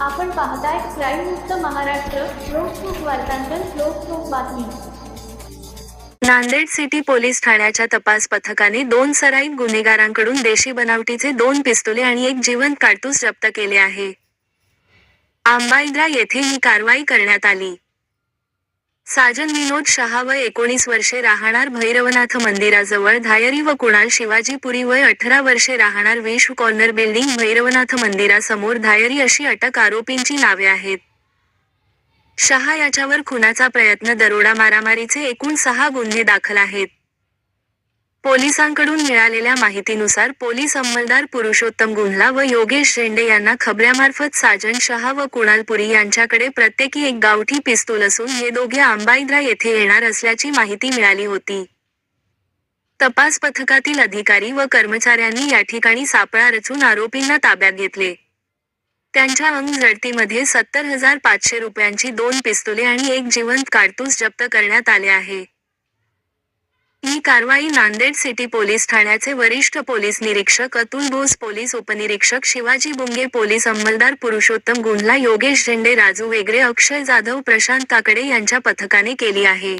आपण पाहताय क्राईम मुक्त महाराष्ट्र लोकसुख वार्तांकन लोकसुख बातमी. नांदेड सिटी पोलीस ठाण्याच्या तपास पथकाने दोन सराईत गुन्हेगारांकडून देशी बनावटीचे दोन पिस्तुले आणि एक जिवंत काडतूस जप्त केले आहे. आंबाईद्रा येथे ही कारवाई करण्यात आली. साजन विनोद शहा वय एकोणीस वर्षे राहणार भैरवनाथ मंदिराजवळ धायरी व कुणाल शिवाजीपुरी वय अठरा वर्षे राहणार विश्व कॉर्नर बिल्डिंग भैरवनाथ मंदिरासमोर धायरी अशी अटक आरोपींची नावे आहेत. शहा याच्यावर खुनाचा प्रयत्न दरोडा मारामारीचे एकूण सहा गुन्हे दाखल आहेत. पोलिसांकडून मिळालेल्या माहितीनुसार पोलीस अंमलदार पुरुषोत्तम गुन्हा व योगेश झेंडे यांना खबऱ्यामार्फत साजन शहा व कुणालपुरी यांच्याकडे प्रत्येकी एक गावठी पिस्तूल असून हे दोघे आंबाईद्रा येथे येणार असल्याची माहिती मिळाली होती. तपास पथकातील अधिकारी व कर्मचाऱ्यांनी या ठिकाणी सापळा रचून आरोपींना ताब्यात घेतले. त्यांच्या अंग जडतीमध्ये सत्तर हजार पाचशे रुपयांची दोन पिस्तुले आणि एक जिवंत काडतूस जप्त करण्यात आले आहे. ही कारवाई नांदेड सिटी पोलीस ठाण्याचे वरिष्ठ पोलीस निरीक्षक अतुल बोस पोलीस उपनिरीक्षक शिवाजी बुंगे पोलीस अंमलदार पुरुषोत्तम गुंडला योगेश झेंडे राजू वेगरे अक्षय जाधव प्रशांत काकडे यांच्या पथकाने केली आहे.